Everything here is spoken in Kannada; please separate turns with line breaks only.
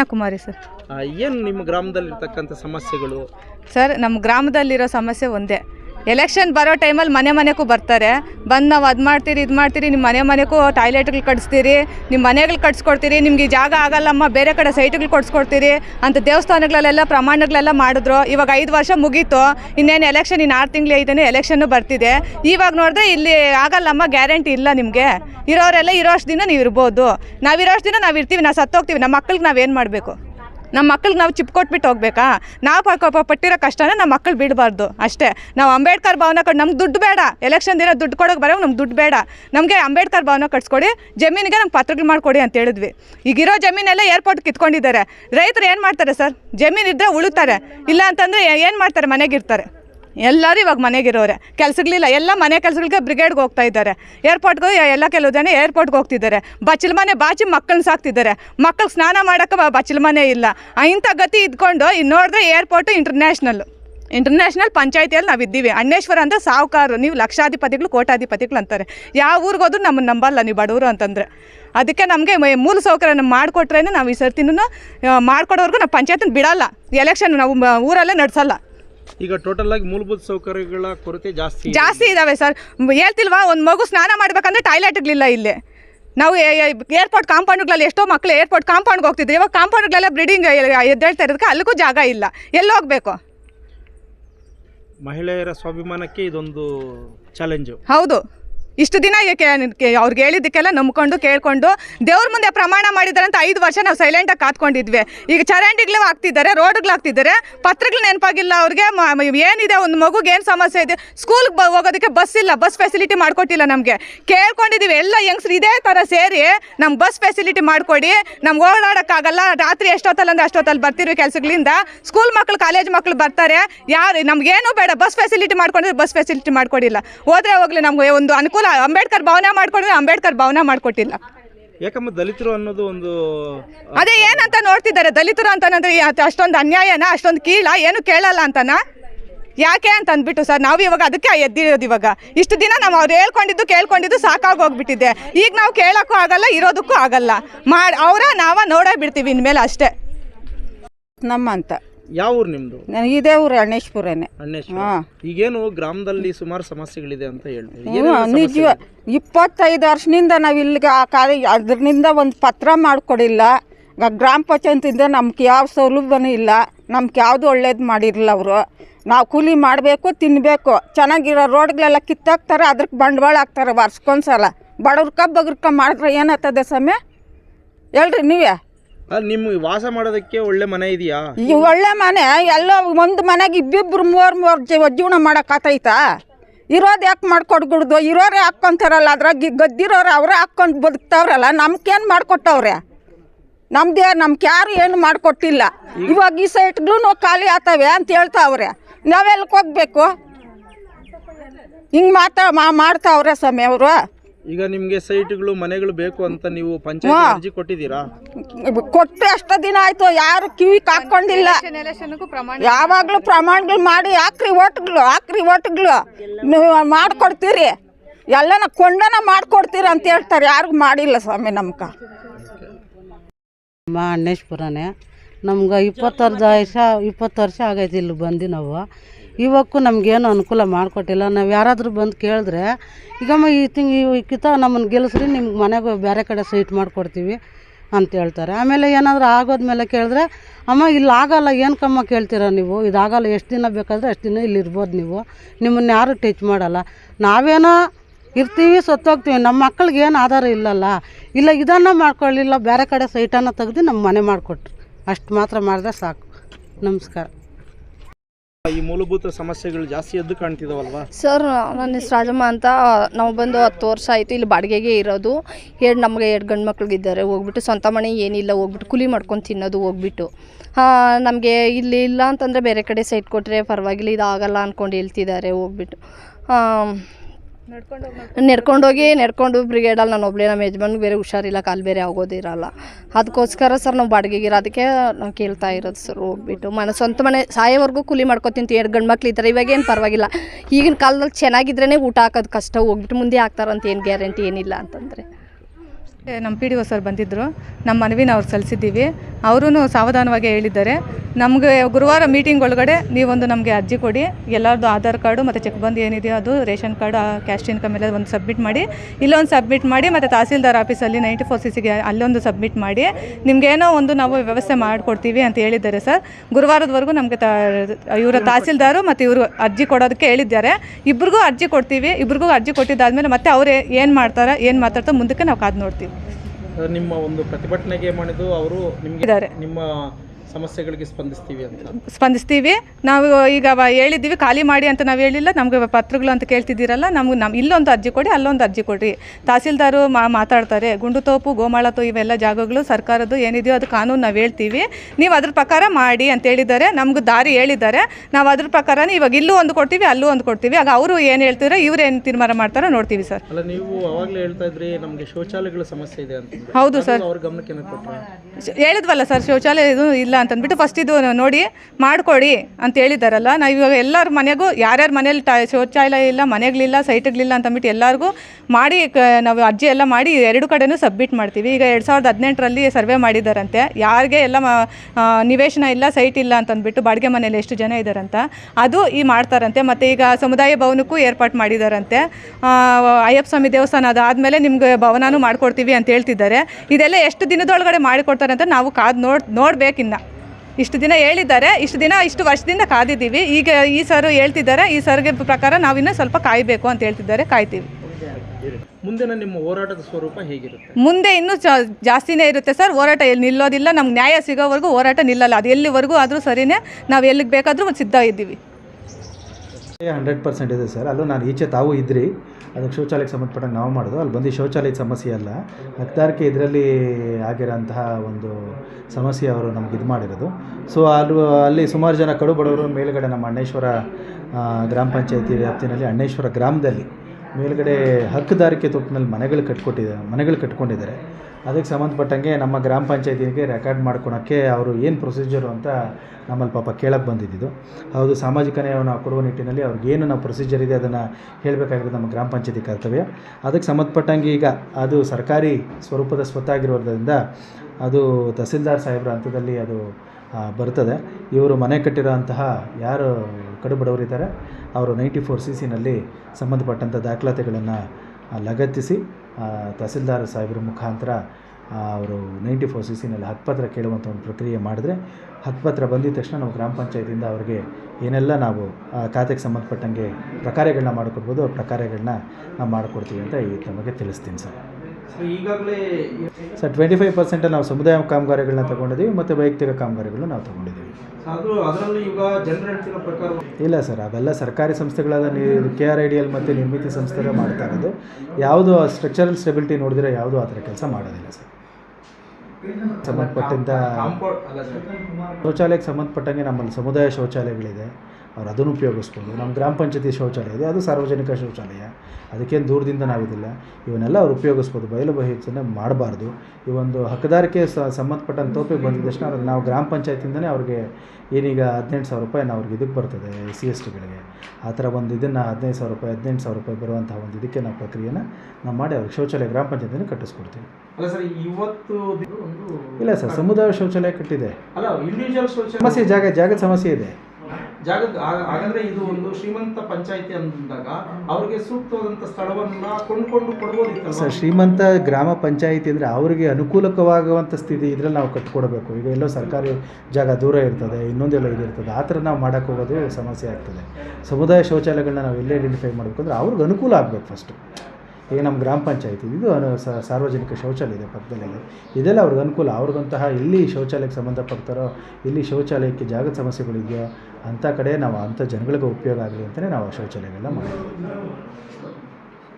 ಕುಮಾರಿ ಸರ್.
ಏನು ನಿಮ್ಮ ಗ್ರಾಮದಲ್ಲಿರ್ತಕ್ಕಂಥ ಸಮಸ್ಯೆಗಳು?
ಸರ್ ನಮ್ಮ ಗ್ರಾಮದಲ್ಲಿರೋ ಸಮಸ್ಯೆ ಒಂದೇ. ಎಲೆಕ್ಷನ್ ಬರೋ ಟೈಮಲ್ಲಿ ಮನೆ ಮನೆಗೂ ಬರ್ತಾರೆ. ಬಂದು ನಾವು ಅದು ಮಾಡ್ತೀರಿ, ಇದು ಮಾಡ್ತೀರಿ ನಿಮ್ಮ ಮನೆ ಮನೆಗೂ ಟಾಯ್ಲೆಟ್ಗಳು ಕಟ್ಸ್ತೀರಿ ನಿಮ್ಮ ಮನೆಗಳು ಕಟ್ಸ್ಕೊಡ್ತೀರಿ, ನಿಮಗೆ ಜಾಗ ಆಗಲ್ಲಮ್ಮ, ಬೇರೆ ಕಡೆ ಸೈಟ್ಗಳು ಕೊಡ್ಸ್ಕೊಡ್ತೀರಿ ಅಂತ ದೇವಸ್ಥಾನಗಳಲ್ಲೆಲ್ಲ ಪ್ರಮಾಣಗಳೆಲ್ಲ ಮಾಡಿದ್ರು. ಇವಾಗ ಐದು ವರ್ಷ ಮುಗೀತು. ಇನ್ನೇನು ಎಲೆಕ್ಷನ್ ಇನ್ನು ಆರು ತಿಂಗಳು ಐತಾನೆ ಎಲೆಕ್ಷನ್ನು ಬರ್ತಿದೆ. ಇವಾಗ ನೋಡಿದ್ರೆ ಇಲ್ಲಿ ಆಗಲ್ಲಮ್ಮ ಗ್ಯಾರಂಟಿ ಇಲ್ಲ ನಿಮಗೆ. ಇರೋರೆಲ್ಲ ಇರೋಷ್ಟು ದಿನ ನೀವು ಇರ್ಬೋದು. ನಾವು ಇರೋಷ್ಟು ದಿನ ನಾವು ಇರ್ತೀವಿ, ನಾವು ಸತ್ತೋಗ್ತೀವಿ. ನಮ್ಮ ಮಕ್ಳಿಗೆ ನಾವೇನು ಮಾಡಬೇಕು? ನಮ್ಮ ಮಕ್ಳಿಗೆ ನಾವು ಚಿಪ್ ಕೊಟ್ಬಿಟ್ಟು ಹೋಗ್ಬೇಕಾ? ನಾವು ಪ- ಪ- ಪಟ್ಟಿರೋ ಕಷ್ಟನ ನಮ್ಮ ಮಕ್ಕಳು ಬಿಡಬಾರ್ದು. ಅಷ್ಟೇ. ನಾವು ಅಂಬೇಡ್ಕರ್ ಭವನ ಕಟ್ ನಮ್ಗೆ ದುಡ್ಡು ಬೇಡ. ಎಲೆಕ್ಷನ್ ದಿನ ದುಡ್ಡು ಕೊಡೋಕೆ ಬರೋ ನಮ್ಗೆ ದುಡ್ಡು ಬೇಡ. ನಮಗೆ ಅಂಬೇಡ್ಕರ್ ಭವನ ಕಟ್ಸ್ಕೊಡಿ. ಜಮೀನಿಗೆ ನಮ್ಗೆ ಪತ್ರಗಳು ಮಾಡಿಕೊಡಿ ಅಂತ ಹೇಳಿದ್ವಿ. ಈಗಿರೋ ಜಮೀನೆಲ್ಲ ಏರ್ಪೋರ್ಟ್ ಕಿತ್ಕೊಂಡಿದ್ದಾರೆ. ರೈತರು ಏನು ಮಾಡ್ತಾರೆ ಸರ್? ಜಮೀನಿದ್ರೆ ಇದ್ದರೆ ಉಳುತ್ತಾರೆ. ಇಲ್ಲ ಅಂತಂದರೆ ಏನು ಮಾಡ್ತಾರೆ? ಮನೆಗಿರ್ತಾರೆ ಎಲ್ಲರೂ ಇವಾಗ ಮನೆಗಿರೋರೆ. ಕೆಲಸಗಳಿಲ್ಲ. ಎಲ್ಲ ಮನೆ ಕೆಲಸಗಳಿಗೆ ಬ್ರಿಗೇಡ್ಗೆ ಹೋಗ್ತಾ ಇದ್ದಾರೆ. ಏರ್ಪೋರ್ಟ್ಗೆ ಎಲ್ಲ ಕೆಲವು ಜನ ಏರ್ಪೋರ್ಟ್ಗೆ ಹೋಗ್ತಿದ್ದಾರೆ. ಬಚ್ಚಲ ಮನೆ ಬಾಚಿ ಮಕ್ಕಳನ್ನ ಸಾಕ್ತಿದ್ದಾರೆ. ಮಕ್ಕಳು ಸ್ನಾನ ಮಾಡೋಕ್ಕೆ ಬಚ್ಚಲ ಮನೆ ಇಲ್ಲ. ಇಂಥ ಗತಿ ಇದ್ಕೊಂಡು ಇನ್ನು ನೋಡಿದ್ರೆ ಏರ್ಪೋರ್ಟು ಇಂಟರ್ನ್ಯಾಷನಲ್ ಇಂಟರ್ನ್ಯಾಷನಲ್ ಪಂಚಾಯತಿಯಲ್ಲಿ ನಾವು ಇದ್ದೀವಿ. ಅಣ್ಣೇಶ್ವರ ಅಂದರೆ ಸಾಹುಕಾರರು. ನೀವು ಲಕ್ಷಾಧಿಪತಿಗಳು ಕೋಟಾಧಿಪತಿಗಳು ಅಂತಾರೆ. ಯಾವ ಊರಿಗೆ ಹೋದ್ರೂ ನಮ್ಮನ್ನು ನಂಬಲ್ಲ ನೀವು ಬಡವರು ಅಂತಂದರೆ. ಅದಕ್ಕೆ ನಮಗೆ ಮೂಲ ಸೌಕರ್ಯನ ಮಾಡಿಕೊಟ್ರೇ ನಾವು ಈ ಸರ್ತಿನೂ ಮಾಡಿಕೊಡೋರ್ಗು ನಾವು ಪಂಚಾಯತಿನ ಬಿಡಲ್ಲ. ಎಲೆಕ್ಷನ್ ನಾವು ಊರಲ್ಲೇ ನಡೆಸಲ್ಲ.
ಈಗ ಟೋಟಲ್ ಆಗಿ ಮೂಲಭೂತ ಸೌಕರ್ಯಗಳ ಕೊರತೆ ಜಾಸ್ತಿ.
ಜಾಸ್ತಿ ಇದಾವೆ ಸರ್. ಹೇಳ್ತಿಲ್ವಾ ಒಂದು ಮಗು ಸ್ನಾನ ಮಾಡ್ಬೇಕಂದ್ರೆ ಟಾಯ್ಲೆಟ್ಗಳಿಲ್ಲ ಇಲ್ಲಿ. ನಾವು ಏರ್ಪೋರ್ಟ್ ಕಾಂಪೌಂಡ್ಗಳಲ್ಲಿ ಎಷ್ಟೋ ಮಕ್ಕಳು ಏರ್ಪೋರ್ಟ್ ಕಾಂಪೌಂಡ್ಗೆ ಹೋಗ್ತಿದ್ರು. ಇವಾಗ ಕಾಂಪೌಂಡ್ಗಳೆಲ್ಲ ಬ್ರೀಡಿಂಗ್ ಎದ್ದೇಳ್ತಾ ಇರೋದಕ್ಕೆ ಅಲ್ಲಿಗೂ ಜಾಗ ಇಲ್ಲ. ಎಲ್ಲಿ ಹೋಗ್ಬೇಕು
ಮಹಿಳೆಯರ ಸ್ವಾಭಿಮಾನಕ್ಕೆ ಇದೊಂದು ಚಾಲೆಂಜು
ಹೌದು. ಇಷ್ಟು ದಿನ ಅವ್ರಿಗೆ ಹೇಳಿದ್ದಕ್ಕೆಲ್ಲ ನಂಬ್ಕೊಂಡು ಕೇಳ್ಕೊಂಡು ದೇವ್ರ ಮುಂದೆ ಪ್ರಮಾಣ ಮಾಡಿದ್ದಾರೆ ಅಂತ ಐದು ವರ್ಷ ನಾವು ಸೈಲೆಂಟಾಗಿ ಕಾತ್ಕೊಂಡಿದ್ವಿ ಈಗ ಚರಂಡಿಗಳು ಹಾಕ್ತಿದ್ದಾರೆ ರೋಡ್ಗಳು ಹಾಕ್ತಿದ್ದಾರೆ. ಪತ್ರಗಳು ನೆನಪಾಗಿಲ್ಲ ಅವ್ರಿಗೆ. ಏನಿದೆ, ಒಂದು ಮಗುಗೆ ಏನು ಸಮಸ್ಯೆ ಇದೆ? ಸ್ಕೂಲ್ಗೆ ಬ, ಹೋಗೋದಕ್ಕೆ ಬಸ್ ಇಲ್ಲ ಬಸ್ ಫೆಸಿಲಿಟಿ ಮಾಡಿಕೊಟ್ಟಿಲ್ಲ ನಮಗೆ. ಕೇಳ್ಕೊಂಡಿದ್ದೀವಿ ಎಲ್ಲ ಯಂಗ್ಸ್ರು ಇದೇ ಥರ ಸೇರಿ ನಮ್ಗೆ ಬಸ್ ಫೆಸಿಲಿಟಿ ಮಾಡಿಕೊಡಿ. ನಮ್ಗೆ ಓಡಾಡೋಕ್ಕಾಗಲ್ಲ. ರಾತ್ರಿ ಎಷ್ಟೊತ್ತಲ್ಲ ಅಂದ್ರೆ ಅಷ್ಟೊತ್ತಲ್ಲಿ ಬರ್ತಿರೋ ಕೆಲಸಗಳಿಂದ. ಸ್ಕೂಲ್ ಮಕ್ಕಳು ಕಾಲೇಜ್ ಮಕ್ಕಳು ಬರ್ತಾರೆ. ಯಾರು, ನಮಗೇನು ಬೇಡ. ಬಸ್ ಫೆಸಿಲಿಟಿ ಮಾಡ್ಕೊಂಡ್ರೆ ಬಸ್ ಫೆಸಿಲಿಟಿ ಮಾಡಿಕೊಡಿಲ್ಲ. ಹೋದ್ರೆ ಹೋಗ್ಲಿ ನಮಗೆ ಒಂದು ಅನುಕೂಲ ಅಂಬೇಡ್ಕರ್ ಭವನ ಮಾಡ್ಕೊಂಡ್ರೆ ಅಂಬೇಡ್ಕರ್ ಭವನ ಮಾಡ್ಕೊಟ್ಟಿಲ್ಲ.
ಯಾಕಮ್ಮ ದಲಿತರು ಅನ್ನೋದು ಒಂದು
ಅದೇ ಏನಂತ ನೋಡ್ತಿದ್ದಾರೆ? ದಲಿತರು ಅಂತಂದ್ರೆ ಅಷ್ಟೊಂದು ಅನ್ಯಾಯನ? ಅಷ್ಟೊಂದು ಕೀಳ? ಏನು ಕೇಳಲ್ಲ ಅಂತನಾ? ಯಾಕೆ ಅಂತ ಅಂದ್ಬಿಟ್ಟು ಸರ್ ನಾವು ಇವಾಗ ಅದಕ್ಕೆ ಎದ್ದಿರೋದು ಇವಾಗ. ಇಷ್ಟು ದಿನ ನಾವು ಅವ್ರು ಹೇಳ್ಕೊಂಡಿದ್ದು ಕೇಳ್ಕೊಂಡಿದ್ದು ಸಾಕಾಗಿ ಹೋಗ್ಬಿಟ್ಟಿದೆ. ಈಗ ನಾವು ಕೇಳೋಕ್ಕೂ ಆಗಲ್ಲ ಇರೋದಕ್ಕೂ ಆಗಲ್ಲ. ಮಾಡಿ ಅವರ ನಾವ ನೋಡೇ ಬಿಡ್ತೀವಿ ಇನ್ಮೇಲೆ ಅಷ್ಟೇ.
ನಮ್ಮ ಅಂತ.
ಯಾವ ಊರು ನಿಮ್ಮದು
ನನಗೆ ಇದೇ ಊರು ಅಣ್ಣೇಶ್ಪುರನೇ
ಅಣ್ಣೇಶ್ವರ.
ಹಾ.
ಈಗೇನು ಗ್ರಾಮದಲ್ಲಿ ಸುಮಾರು ಸಮಸ್ಯೆಗಳಿದೆ ಅಂತ ಹೇಳ್ತೀವಿ
ನಿಜ. ಇಪ್ಪತ್ತೈದು ವರ್ಷದಿಂದ ನಾವು ಇಲ್ಲಿಗೆ ಆ ಕಾಲ ಅದರಿಂದ ಒಂದು ಪತ್ರ ಮಾಡಿಕೊಡಿಲ್ಲ. ಗ್ರಾಮ ಪಂಚಾಯತಿಂದ ನಮ್ಗೆ ಯಾವ ಸೌಲಭ್ಯನೂ ಇಲ್ಲ. ನಮ್ಗೆ ಯಾವುದು ಒಳ್ಳೇದು ಮಾಡಿರಲಿಲ್ಲ ಅವರು. ನಾವು ಕೂಲಿ ಮಾಡಬೇಕು ತಿನ್ನಬೇಕು ಚೆನ್ನಾಗಿರೋ ರೋಡ್ಗಳೆಲ್ಲ ಕಿತ್ತಾಕ್ತಾರೆ ಅದಕ್ಕೆ ಬಂಡವಾಳ ಹಾಕ್ತಾರೆ ವರ್ಷಕ್ಕೊಂದ್ಸಲ. ಬಡವ್ರಕ ಕಬ್ಬ ಮಾಡಿದ್ರೆ ಏನಾಗ್ತದೆ ಸಮಯ ಹೇಳ್ರಿ ನೀವೇ.
ನಿಮ್ಮ ವಾಸ ಮಾಡೋದಕ್ಕೆ ಒಳ್ಳೆ ಮನೆ ಇದೆಯಾ?
ಒಳ್ಳೆ ಮನೆ, ಎಲ್ಲೋ ಒಂದು ಮನೆಗೆ ಇಬ್ಬಿಬ್ರು ಮೂವರು ಮೂರು ಜೀವ ಜೀವನ ಮಾಡೋಕ್ಕಾತೈತಾ ಇರೋದು ಯಾಕೆ ಮಾಡ್ಕೊಡ್ಬಿಡ್ದು ಇರೋರೆ ಹಾಕ್ಕೊಂತಾರಲ್ಲ, ಅದ್ರಾಗ ಗದ್ದಿರೋರು ಅವರೇ ಹಾಕ್ಕೊಂಡು ಬದುಕ್ತಾವ್ರಲ್ಲ ನಮ್ಗೇನು ಮಾಡ್ಕೊಟ್ಟವ್ರೆ? ನಮ್ದೇ ನಮ್ಗೆ ಯಾರು ಏನು ಮಾಡಿಕೊಟ್ಟಿಲ್ಲ. ಇವಾಗ ಈ ಸೈಟ್ಗಳು ಖಾಲಿ ಆತವೆ ಅಂತ ಹೇಳ್ತಾವ್ರೆ. ನಾವೆಲ್ಲಕ್ಕೆ ಹೋಗ್ಬೇಕು? ಹಿಂಗೆ ಮಾತಾ ಮಾಡ್ತಾವ್ರೆ ಸ್ವಾಮಿ ಅವರು?
ಈಗ ನಿಮಗೆ ಸೈಟ್ಗಳು ಮನೆಗಳು ಬೇಕು ಅಂತ ನೀವು ಪಂಚಾಯತ್
ಹಾ.
ಅರ್ಜಿ ಕೊಟ್ಟಿದ್ದೀರಾ?
ಕೊಟ್ಟು ಅಷ್ಟ ದಿನ ಆಯ್ತು ಯಾರು ಕಿವಿ ಕಾಕೊಂಡಿಲ್ಲ ಯಾವಾಗ್ಲೂ ಪ್ರಮಾಣಗಳು ಮಾಡಿ ಹಾಕ್ರಿ ಓಟ್ಗಳು ಹಾಕ್ರಿ ಓಟ್ಗಳು ನೀವು ಮಾಡ್ಕೊಡ್ತೀರಿ. ಎಲ್ಲನ ಕೊಂಡನ ಮಾಡ್ಕೊಡ್ತೀರಿ ಅಂತ ಹೇಳ್ತಾರೆ. ಯಾರಿಗೂ ಮಾಡಿಲ್ಲ ಸ್ವಾಮಿ ನಮ್ಗೆ
ಮಾ ಅಣ್ಣೇಶ್ಪುರನೇ ನಮ್ಗೆ ಇಪ್ಪತ್ತರ್ಧ ವರ್ಷ, ಇಪ್ಪತ್ತು ವರ್ಷ ಆಗೈತೆ ಇಲ್ಲಿ ಬಂದು ನಾವು. ಇವಕ್ಕೂ ನಮಗೇನು ಅನುಕೂಲ ಮಾಡಿಕೊಟ್ಟಿಲ್ಲ. ನಾವು ಯಾರಾದರೂ ಬಂದು ಕೇಳಿದ್ರೆ, ಈಗಮ್ಮ ಈ ತಿಂಗ್, ಈ ಕಿತ ನಮ್ಮನ್ನು ಗೆಲ್ಲಿಸ್ರಿ ನಿಮ್ಗೆ ಮನೆಗೆ ಬೇರೆ ಕಡೆ ಸೈಟ್ ಮಾಡಿಕೊಡ್ತೀವಿ ಅಂತ ಹೇಳ್ತಾರೆ. ಆಮೇಲೆ ಏನಾದರೂ ಆಗೋದ್ಮೇಲೆ ಕೇಳಿದ್ರೆ, ಅಮ್ಮ ಇಲ್ಲಿ ಆಗಲ್ಲ ಏನಕ್ಕಮ್ಮ ಕೇಳ್ತೀರ ನೀವು? ಇದಾಗಲ್ಲ ಎಷ್ಟು ದಿನ ಬೇಕಾದರೆ ಅಷ್ಟು ದಿನ ಇಲ್ಲಿ ಇರ್ಬೋದು ನೀವು. ನಿಮ್ಮನ್ನು ಯಾರು ಟಚ್ ಮಾಡಲ್ಲ. ನಾವೇನೋ ಇರ್ತೀವಿ, ಸತ್ತೋಗ್ತೀವಿ. ನಮ್ಮ ಮಕ್ಕಳಿಗೆ ಏನು ಆಧಾರ ಇಲ್ಲಲ್ಲ. ಇಲ್ಲ, ಇದನ್ನು ಮಾಡ್ಕೊಳ್ಳಿಲ್ಲ ಬೇರೆ ಕಡೆ ಸೈಟನ್ನು ತೆಗೆದು ನಮ್ಮ ಮನೆ ಮಾಡಿಕೊಟ್ರು. ಅಷ್ಟು ಮಾತ್ರ ಮಾಡಿದ್ರೆ ಸಾಕು. ನಮಸ್ಕಾರ.
ಈ ಮೂಲಭೂತ ಸಮಸ್ಯೆಗಳು ಜಾಸ್ತಿ ಎದ್ದು ಕಾಣ್ತಿದಾವಲ್ವಾ?
ಸರ್ ನನ್ನ ಹೆಸರು ರಾಜಮ್ಮ ಅಂತ. ನಾವು ಬಂದು ಹತ್ತು ವರ್ಷ ಆಯಿತು ಇಲ್ಲಿ ಬಾಡಿಗೆಗೆ ಇರೋದು. ಎರಡು ನಮಗೆ ಎರಡು ಗಂಡು ಮಕ್ಳಿಗಿದ್ದಾರೆ ಹೋಗ್ಬಿಟ್ಟು ಸ್ವಂತ ಮನೆ ಏನಿಲ್ಲ ಹೋಗ್ಬಿಟ್ಟು ಕೂಲಿ ಮಾಡ್ಕೊಂಡು ತಿನ್ನೋದು ಹೋಗ್ಬಿಟ್ಟು. ನಮಗೆ ಇಲ್ಲಿ ಇಲ್ಲ ಅಂತಂದರೆ ಬೇರೆ ಕಡೆ ಸೈಟ್ ಕೊಟ್ಟರೆ ಪರವಾಗಿಲ್ಲ ಇದಾಗಲ್ಲ ಅಂದ್ಕೊಂಡು ಹೇಳ್ತಿದ್ದಾರೆ ಹೋಗ್ಬಿಟ್ಟು. ನಡ್ಕೊಂಡೋಗಿ ನಡ್ಕೊಂಡು ಬ್ರಿಗೇಡಲ್ಲಿ ನಾನು ಒಬ್ಬಳೇ ನಮ್ಮ ಯಜಮಾನ್ಗೆ ಬೇರೆ ಹುಷಾರಿಲ್ಲ ಕಾಲು ಬೇರೆ ಆಗೋದಿರಲ್ಲ ಅದಕ್ಕೋಸ್ಕರ ಸರ್ ನಾವು ಬಾಡಿಗೆಗೆ ಇರೋದಕ್ಕೆ ನಾವು ಕೇಳ್ತಾ ಇರೋದು ಸರ್ ಹೋಗ್ಬಿಟ್ಟು. ಮನೆ ಸ್ವಂತ ಮನೆ ಸಾಯೋವರೆಗೂ ಕೂಲಿ ಮಾಡ್ಕೊತೀನಿ ಎರಡು ಗಂಡು ಮಕ್ಳು ಇದ್ದಾರೆ ಇವಾಗೇನು ಪರವಾಗಿಲ್ಲ. ಈಗಿನ ಕಾಲದಲ್ಲಿ ಚೆನ್ನಾಗಿದ್ರೇ ಊಟ ಹಾಕೋದು ಕಷ್ಟ ಹೋಗ್ಬಿಟ್ಟು ಮುಂದೆ ಹಾಕ್ತಾರಂತ ಏನು ಗ್ಯಾರಂಟಿ ಏನಿಲ್ಲ ಅಂತಂದರೆ.
ನಮ್ಮ ಪಿ ಡಿ ಒ ಸರ್ ಬಂದಿದ್ದರು ನಮ್ಮ ಮನವಿನ ಅವ್ರು ಸಲ್ಲಿಸಿದ್ದೀವಿ ಅವರೂ ಸಾವಧಾನವಾಗಿ ಹೇಳಿದ್ದಾರೆ. ನಮಗೆ ಗುರುವಾರ ಮೀಟಿಂಗ್ ಒಳಗಡೆ ನೀವೊಂದು ನಮಗೆ ಅರ್ಜಿ ಕೊಡಿ. ಎಲ್ಲರದ್ದು ಆಧಾರ್ ಕಾರ್ಡು ಮತ್ತು ಚೆಕ್ ಬಂದು ಏನಿದೆಯೋ ಅದು ರೇಷನ್ ಕಾರ್ಡ್ ಕ್ಯಾಶ್ ಇನ್ಕಮ್ ಎಲ್ಲ ಒಂದು ಸಬ್ಮಿಟ್ ಮಾಡಿ. ಇಲ್ಲೊಂದು ಸಬ್ಮಿಟ್ ಮಾಡಿ ಮತ್ತು ತಹಸೀಲ್ದಾರ್ ಆಫೀಸಲ್ಲಿ ನೈಂಟಿ ಫೋರ್ ಸಿ ಸಿಗೆ ಅಲ್ಲೊಂದು ಸಬ್ಮಿಟ್ ಮಾಡಿ. ನಿಮಗೇನೋ ಒಂದು ನಾವು ವ್ಯವಸ್ಥೆ ಮಾಡಿಕೊಡ್ತೀವಿ ಅಂತ ಹೇಳಿದ್ದಾರೆ ಸರ್. ಗುರುವಾರದವರೆಗೂ ನಮಗೆ ತ, ಇವರ ತಹಸೀಲ್ದಾರು ಮತ್ತು ಇವರು ಅರ್ಜಿ ಕೊಡೋದಕ್ಕೆ ಹೇಳಿದ್ದಾರೆ. ಇಬ್ರಿಗೂ ಅರ್ಜಿ ಕೊಡ್ತೀವಿ. ಇಬ್ರಿಗೂ ಅರ್ಜಿ ಕೊಟ್ಟಿದ್ದಾದ್ಮೇಲೆ ಮತ್ತೆ ಅವ್ರು ಏನು ಮಾಡ್ತಾರೆ, ಏನು ಮಾತಾಡ್ತಾರೆ ಮುಂದಕ್ಕೆ ನಾವು ಕಾದು ನೋಡ್ತೀವಿ.
ನಿಮ್ಮ ಒಂದು ಪ್ರತಿಭಟನೆಗೆ ಮಾಡಿದ್ದು ಅವರು ನಿಮಗೆ ನಿಮ್ಮ ಸಮಸ್ಯೆಗಳಿಗೆ ಸ್ಪಂದಿಸ್ತೀವಿ ಅಂತ.
ಸ್ಪಂದಿಸ್ತೀವಿ. ನಾವು ಈಗ ಹೇಳಿದ್ದೀವಿ ಖಾಲಿ ಮಾಡಿ ಅಂತ ನಾವು ಹೇಳಿಲ್ಲ ನಮಗೆ ಪತ್ರಗಳು ಅಂತ ಕೇಳ್ತಿದ್ದೀರಲ್ಲ ನಮ್ಗೆ ನಮ್ಮ ಇಲ್ಲೊಂದು ಅರ್ಜಿ ಕೊಡಿ ಅಲ್ಲೊಂದು ಅರ್ಜಿ ಕೊಡಿ ತಹಸೀಲ್ದಾರು ಮಾತಾಡ್ತಾರೆ ಗುಂಡುತೋಪು ಗೋಮಾಳತು ಇವೆಲ್ಲ ಜಾಗಗಳು ಸರ್ಕಾರದ್ದು ಏನಿದೆಯೋ ಅದು ಕಾನೂನು ನಾವು ಹೇಳ್ತೀವಿ. ನೀವು ಅದ್ರ ಪ್ರಕಾರ ಮಾಡಿ ಅಂತ ಹೇಳಿದ್ದಾರೆ ನಮ್ಗೆ ದಾರಿ ಹೇಳಿದ್ದಾರೆ. ನಾವು ಅದ್ರ ಪ್ರಕಾರ ಇವಾಗ ಇಲ್ಲೂ ಒಂದು ಕೊಡ್ತೀವಿ ಅಲ್ಲೂ ಒಂದು ಕೊಡ್ತೀವಿ. ಆಗ ಅವರು ಏನು ಹೇಳ್ತಾರೆ ಇವ್ರು ಏನು ತೀರ್ಮಾನ ಮಾಡ್ತಾರೋ ನೋಡ್ತೀವಿ ಸರ್.
ಅಲ್ಲ ನೀವು ಅವಾಗಲೇ ಹೇಳ್ತಾ ಇದ್ರಿ ನಮಗೆ ಶೌಚಾಲಯಗಳ ಸಮಸ್ಯೆ ಇದೆ ಅಂತ.
ಹೌದು ಸರ್.
ಅವ್ರ ಗಮನಕ್ಕೆ
ಹೇಳಿದ್ವಲ್ಲ ಸರ್ ಶೌಚಾಲಯ ಇದು ಇಲ್ಲ ಅಂತಂದ್ಬಿಟ್ಟು ಫಸ್ಟ್ ಇದು ನೋಡಿ ಮಾಡಿಕೊಡಿ ಅಂತ ಹೇಳಿದಾರಲ್ಲ. ನಾವು ಇವಾಗ ಎಲ್ಲರ ಮನೆಗೂ ಯಾರ್ಯಾರ ಮನೇಲಿ ಟ ಶೌಚಾಲಯ ಇಲ್ಲ, ಮನೆಗಳಿಲ್ಲ ಸೈಟ್ಗಳಿಲ್ಲ ಅಂತಂದ್ಬಿಟ್ಟು ಎಲ್ಲರಿಗೂ ಮಾಡಿ ನಾವು ಅರ್ಜಿ ಎಲ್ಲ ಮಾಡಿ ಎರಡು ಕಡೆನೂ ಸಬ್ಮಿಟ್ ಮಾಡ್ತೀವಿ. ಈಗ ಎರಡು ಸಾವಿರದ ಹದಿನೆಂಟರಲ್ಲಿ ಸರ್ವೆ ಮಾಡಿದಾರಂತೆ. ಯಾರಿಗೆ ಎಲ್ಲ ನಿವೇಶನ ಇಲ್ಲ ಸೈಟ್ ಇಲ್ಲ ಅಂತಂದ್ಬಿಟ್ಟು ಬಾಡಿಗೆ ಮನೇಲಿ ಎಷ್ಟು ಜನ ಇದ್ದಾರಂತ ಅದು ಈ ಮಾಡ್ತಾರಂತೆ. ಮತ್ತು ಈಗ ಸಮುದಾಯ ಭವನಕ್ಕೂ ಏರ್ಪಾಟ್ ಮಾಡಿದಾರಂತೆ. ಅಯ್ಯಪ್ಪ ಸ್ವಾಮಿ ದೇವಸ್ಥಾನ ಅದಾದಮೇಲೆ ನಿಮಗೆ ಭವನನೂ ಮಾಡ್ಕೊಡ್ತೀವಿ ಅಂತ ಹೇಳ್ತಿದ್ದಾರೆ. ಇದೆಲ್ಲ ಎಷ್ಟು ದಿನದೊಳಗಡೆ ಮಾಡಿಕೊಡ್ತಾರೆ ಅಂತ ನಾವು ಕಾದು ನೋಡ್, ನೋಡ್ಬೇಕಿನ್ನ. ಇಷ್ಟು ದಿನ ಹೇಳಿದ್ದಾರೆ ಇಷ್ಟು ದಿನ ಇಷ್ಟು ವರ್ಷದಿಂದ ಕಾದಿದ್ದೀವಿ. ಈಗ ಈ ಸರ್ ಹೇಳ್ತಿದ್ದಾರೆ ಈ ಸರ್ಗೆ ಪ್ರಕಾರ ನಾವಿನ್ನೂ ಸ್ವಲ್ಪ ಕಾಯಬೇಕು ಅಂತ ಹೇಳ್ತಿದ್ದಾರೆ ಕಾಯ್ತೀವಿ.
ಮುಂದಿನ ನಿಮ್ಮ ಹೋರಾಟದ ಸ್ವರೂಪ ಹೇಗಿರುತ್ತೆ?
ಮುಂದೆ ಇನ್ನೂ ಜಾಸ್ತಿನೇ ಇರುತ್ತೆ ಸರ್. ಹೋರಾಟ ಎಲ್ಲಿ ನಿಲ್ಲೋದಿಲ್ಲ ನಮ್ಗೆ ನ್ಯಾಯ ಸಿಗೋವರೆಗೂ ಹೋರಾಟ ನಿಲ್ಲಲ್ಲ. ಅದು ಎಲ್ಲಿವರೆಗೂ ಆದರೂ ಸರಿನೇ ನಾವು ಎಲ್ಲಿಗೆ ಬೇಕಾದರೂ ಸಿದ್ಧ ಇದ್ದೀವಿ.
ಹಂಡ್ರೆಡ್ ಪರ್ಸೆಂಟ್ ಇದೆ ಸರ್. ಅಲ್ಲೂ ನಾನು ಈಚೆ ತಾವು ಇದ್ರಿ. ಅದಕ್ಕೆ ಶೌಚಾಲಯಕ್ಕೆ ಸಂಬಂಧಪಟ್ಟಂಗೆ ನಾವು ಮಾಡೋದು. ಅಲ್ಲಿ ಬಂದು ಶೌಚಾಲಯದ ಸಮಸ್ಯೆ ಅಲ್ಲ. ಹಕ್ದಾರಿಕೆ ಇದರಲ್ಲಿ ಆಗಿರೋಂತಹ ಒಂದು ಸಮಸ್ಯೆ ಅವರು ನಮ್ಗೆ ಇದು ಮಾಡಿರೋದು. ಸೊ ಅಲ್ಲಿ ಅಲ್ಲಿ ಸುಮಾರು ಜನ ಕಡು ಬಡವರು ಮೇಲುಗಡೆ ನಮ್ಮ ಅಣ್ಣೇಶ್ವರ ಗ್ರಾಮ ಪಂಚಾಯತಿ ವ್ಯಾಪ್ತಿನಲ್ಲಿ ಅಣ್ಣೇಶ್ವರ ಗ್ರಾಮದಲ್ಲಿ ಮೇಲುಗಡೆ ಹಕ್ಕುದಾರಿಕೆ ತೂಪಿನಲ್ಲಿ ಮನೆಗಳು ಕಟ್ಕೊಟ್ಟಿದ್ದಾರೆ ಮನೆಗಳು ಕಟ್ಕೊಂಡಿದ್ದಾರೆ. ಅದಕ್ಕೆ ಸಂಬಂಧಪಟ್ಟಂಗೆ ನಮ್ಮ ಗ್ರಾಮ ಪಂಚಾಯತಿಗೆ ರೆಕಾರ್ಡ್ ಮಾಡ್ಕೊಳಕ್ಕೆ ಅವರು ಏನು ಪ್ರೊಸೀಜರು ಅಂತ ನಮ್ಮಲ್ಲಿ ಪಾಪ ಕೇಳಕ್ಕೆ ಬಂದಿದ್ದಿದ್ದು. ಹೌದು, ಸಾಮಾಜಿಕ ನ್ಯಾಯವನ್ನು ಕೊಡುವ ನಿಟ್ಟಿನಲ್ಲಿ ಅವ್ರಿಗೇನು ನಾವು ಪ್ರೊಸೀಜರ್ ಇದೆ ಅದನ್ನು ಹೇಳಬೇಕಾಗಿರೋದು ನಮ್ಮ ಗ್ರಾಮ ಪಂಚಾಯತಿ ಕರ್ತವ್ಯ. ಅದಕ್ಕೆ ಸಂಬಂಧಪಟ್ಟಂಗೆ ಈಗ ಅದು ಸರ್ಕಾರಿ ಸ್ವರೂಪದ ಸ್ವತ್ತಾಗಿರೋದ್ರಿಂದ ಅದು ತಹಸೀಲ್ದಾರ್ ಸಾಹೇಬ್ರ ಹಂತದಲ್ಲಿ ಅದು ಬರ್ತದೆ. ಇವರು ಮನೆ ಕಟ್ಟಿರೋಂತಹ ಯಾರು ಕಡು ಬಡವರಿದ್ದಾರೆ, ಅವರು ನೈಂಟಿ ಫೋರ್ ಸಿ ಸಿನಲ್ಲಿ ಸಂಬಂಧಪಟ್ಟಂಥ ದಾಖಲಾತಿಗಳನ್ನು ಲಗತ್ತಿಸಿ ತಹಸೀಲ್ದಾರ್ ಸಾಹೇಬ್ರ ಮುಖಾಂತರ ಅವರು ನೈಂಟಿ ಫೋರ್ ಸಿ ಸಿನಲ್ಲಿ ಹಕ್ಕುಪತ್ರ ಕೇಳುವಂಥ ಒಂದು ಪ್ರಕ್ರಿಯೆ ಮಾಡಿದ್ರೆ ಹಕ್ಕುಪತ್ರ ಬಂದಿದ ತಕ್ಷಣ ನಾವು ಗ್ರಾಮ ಪಂಚಾಯತಿಯಿಂದ ಅವರಿಗೆ ಏನೆಲ್ಲ ನಾವು ಆ ಖಾತೆಗೆ ಸಂಬಂಧಪಟ್ಟಂಗೆ ಪ್ರಕಾರಗಳನ್ನ ಮಾಡಿಕೊಡ್ಬೋದು ಆ ಪ್ರಕಾರಗಳನ್ನ ನಾವು ಮಾಡಿಕೊಡ್ತೀವಿ ಅಂತ ಈ ತಮಗೆ ತಿಳಿಸ್ತೀನಿ ಸರ್.
ಈಗಾಗಲೇ
ಸರ್ ಟ್ವೆಂಟಿ ಫೈವ್ ಪರ್ಸೆಂಟ್ ನಾವು ಸಮುದಾಯ ಕಾಮಗಾರಿಗಳನ್ನ ತೊಗೊಂಡಿದ್ದೀವಿ ಮತ್ತು ವೈಯಕ್ತಿಕ ಕಾಮಗಾರಿಗಳನ್ನ ನಾವು ತೊಗೊಂಡಿದ್ದೀವಿ
ಆದರೂ ಅದರಲ್ಲಿ ಈಗ ಜನರು ಹೇಳ್ತಿರೋ ಪ್ರಕಾರ
ಇಲ್ಲ ಸರ್ ಅವೆಲ್ಲ ಸರ್ಕಾರಿ ಸಂಸ್ಥೆಗಳಾದ K R I D L ಮತ್ತು ನಿರ್ಮಿತಿ ಸಂಸ್ಥೆಗಳು ಮಾಡ್ತಾ ಇರೋದು. ಯಾವುದು ಸ್ಟ್ರಕ್ಚರಲ್ ಸ್ಟೆಬಿಲಿಟಿ ನೋಡಿದ್ರೆ ಯಾವುದೂ ಆ ಥರ ಕೆಲಸ ಮಾಡೋದಿಲ್ಲ ಸರ್. ಸಂಬಂಧಪಟ್ಟಂಥ ಶೌಚಾಲಯಕ್ಕೆ ಸಂಬಂಧಪಟ್ಟಂಗೆ ನಮ್ಮಲ್ಲಿ ಸಮುದಾಯ ಶೌಚಾಲಯಗಳಿದೆ. ಅವ್ರು ಅದನ್ನು ಉಪಯೋಗಿಸ್ಬೋದು. ನಮ್ಮ ಗ್ರಾಮ ಪಂಚಾಯತಿ ಶೌಚಾಲಯ ಇದೆ ಅದು ಸಾರ್ವಜನಿಕ ಶೌಚಾಲಯ. ಅದಕ್ಕೇನು ದೂರದಿಂದ ನಾವಿದಿಲ್ಲ. ಇವನ್ನೆಲ್ಲ ಅವ್ರು ಉಪಯೋಗಿಸ್ಬೋದು. ಬಯಲು ಬಹಿರ್ಸನೆ ಮಾಡಬಾರ್ದು. ಈ ಒಂದು ಹಕ್ಕದಾರಿಕೆ ಸಂಬಂಧಪಟ್ಟಂಥ ತೋಪಿಗೆ ಬಂದ ತಕ್ಷಣ ಅವ್ರಿಗೆ ನಾವು ಗ್ರಾಮ ಪಂಚಾಯತಿಂದನೇ ಅವ್ರಿಗೆ ಏನೀಗ ಹದಿನೆಂಟು ಸಾವಿರ ರೂಪಾಯಿ ನಾವು ಅವ್ರಿಗೆ ಇದಕ್ಕೆ ಬರ್ತದೆ ಸಿ ಎಸ್ ಟಿಗಳಿಗೆ ಆ ಥರ ಒಂದು ಇದನ್ನು ಹದಿನೈದು ಸಾವಿರ ರೂಪಾಯಿ ಹದಿನೆಂಟು ಸಾವಿರ ರೂಪಾಯಿ ಬರುವಂಥ ಒಂದು ಇದಕ್ಕೆ ನಾವು ಪ್ರಕ್ರಿಯೆನ ನಾವು ಮಾಡಿ ಅವ್ರಿಗೆ ಶೌಚಾಲಯ ಗ್ರಾಮ ಪಂಚಾಯತಿನ ಕಟ್ಟಿಸ್ಕೊಡ್ತೀವಿ.
ಅಲ್ಲ ಸರ್ ಇವತ್ತು
ಇಲ್ಲ ಸರ್ ಸಮುದಾಯ ಶೌಚಾಲಯ ಕಟ್ಟಿದೆ. ಸಮಸ್ಯೆ ಜಾಗ ಜಾಗದ ಸಮಸ್ಯೆ ಇದೆ.
ಜಾಗದ ಹಾಗಂದ್ರೆ ಇದು ಒಂದು ಶ್ರೀಮಂತ ಪಂಚಾಯಿತಿ ಅಂದಾಗ ಅವ್ರಿಗೆ ಸೂಕ್ತವಾದಂಥ ಸ್ಥಳವನ್ನ ಕೊಂಡ್ಕೊಂಡು
ಕೊಡ್ಬೋದಿತ್ತು ಶ್ರೀಮಂತ ಗ್ರಾಮ ಪಂಚಾಯಿತಿ ಅಂದರೆ ಅವರಿಗೆ ಅನುಕೂಲಕವಾಗುವಂಥ ಸ್ಥಿತಿ ಇದ್ರಲ್ಲಿ ನಾವು ಕಟ್ಕೊಡ್ಬೇಕು. ಈಗ ಎಲ್ಲೋ ಸರ್ಕಾರಿ ಜಾಗ ದೂರ ಇರ್ತದೆ, ಇನ್ನೊಂದೆಲ್ಲೋ ಇದಿರ್ತದೆ ಆ ಥರ ನಾವು ಮಾಡೋಕ್ಕೆ ಹೋಗೋದು ಸಮಸ್ಯೆ ಆಗ್ತದೆ. ಸಮುದಾಯ ಶೌಚಾಲಯಗಳನ್ನ ನಾವು ಎಲ್ಲಿ ಐಡೆಂಟಿಫೈ ಅಂದರೆ ಅವ್ರಿಗೆ ಅನುಕೂಲ ಆಗಬೇಕು ಫಸ್ಟು ಈಗ ನಮ್ಮ ಗ್ರಾಮ ಪಂಚಾಯತಿ, ಇದು ಸಾರ್ವಜನಿಕ ಶೌಚಾಲಯ ಇದೆ ಪಕ್ಕದಲ್ಲಿದೆ ಇದೆಲ್ಲ ಅವ್ರಿಗೆ ಅನುಕೂಲ. ಅವ್ರಿಗಂತಹ ಎಲ್ಲಿ ಶೌಚಾಲಯಕ್ಕೆ ಸಂಬಂಧಪಡ್ತಾರೋ ಇಲ್ಲಿ ಶೌಚಾಲಯಕ್ಕೆ ಜಾಗದ ಸಮಸ್ಯೆಗಳಿದೆಯೋ ಅಂಥ ಕಡೆ ನಾವು ಅಂಥ ಜನಗಳಿಗೆ ಉಪಯೋಗ ಆಗಲಿ ಅಂತಲೇ ನಾವು ಆ ಶೌಚಾಲಯಗಳನ್ನ ಮಾಡಿದ್ದೀವಿ